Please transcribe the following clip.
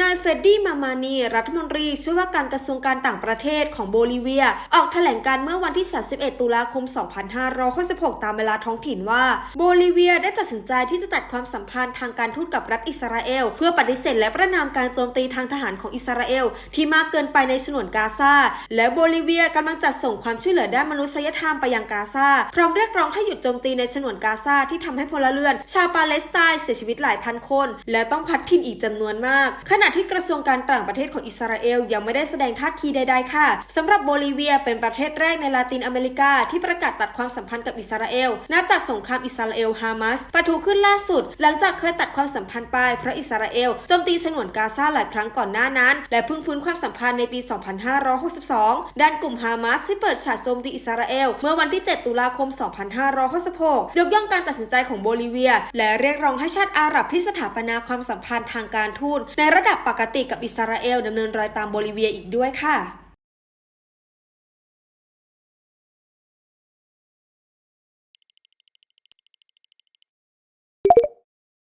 นายเฟดดี้มามานีรัฐมนตรีช่วยว่าการกระทรวงการต่างประเทศของโบลิเวีย ออกแถลงการเมื่อวันที่ 31 ตุลาคม 2566 ตามเวลาท้องถิ่นว่า โบลิเวียได้ตัดสินใจที่จะตัดความสัมพันธ์ทางการทูตกับรัฐอิสราเอล เพื่อปฏิเสธและประนามการโจมตีทางทหารของอิสราเอล ที่มากเกินไปในฉนวนกาซาและโบลิเวียกำลังจัดส่งความช่วยเหลือด้านมนุษยธรรมไปยังกาซาพร้อมเรียกร้องให้หยุดโจมตีในฉนวนกาซาที่ทำให้พลเรือน ชาวปาเลสไตน์เสียชีวิตหลายพันคน และต้องพัดถิ่นอีกจำนวนมากขณณะที่กระทรวงการต่างประเทศของอิสราเอลยังไม่ได้แสดงท่าทีใด ๆ ค่ะสำหรับโบลิเวียเป็นประเทศแรกในลาตินอเมริกา ที่ประกาศตัดความสัมพันธ์กับอิสราเอลนับจากสงครามอิสราเอลฮามาสปะทุขึ้นล่าสุด หลังจากเคยตัดความสัมพันธ์ไปเพราะอิสราเอลโจมตีฉนวนกาซาหลายครั้งก่อนหน้านั้น และเพิ่งฟื้นความสัมพันธ์ในปี 2562 ด้านกลุ่มฮามาสที่เปิดฉากโจมตีอิสราเอลเมื่อวันที่ 7 ตุลาคม 2566 ยกย่องการตัดสินใจของโบลิเวีย และเรียกร้องให้ชาติอาหรับที่สถาปนาความสัมพันธ์ทางการทูตในระดับปกติกับอิสราเอลดำเนินรอยตามโบลิเวียอีกด้วยค่ะ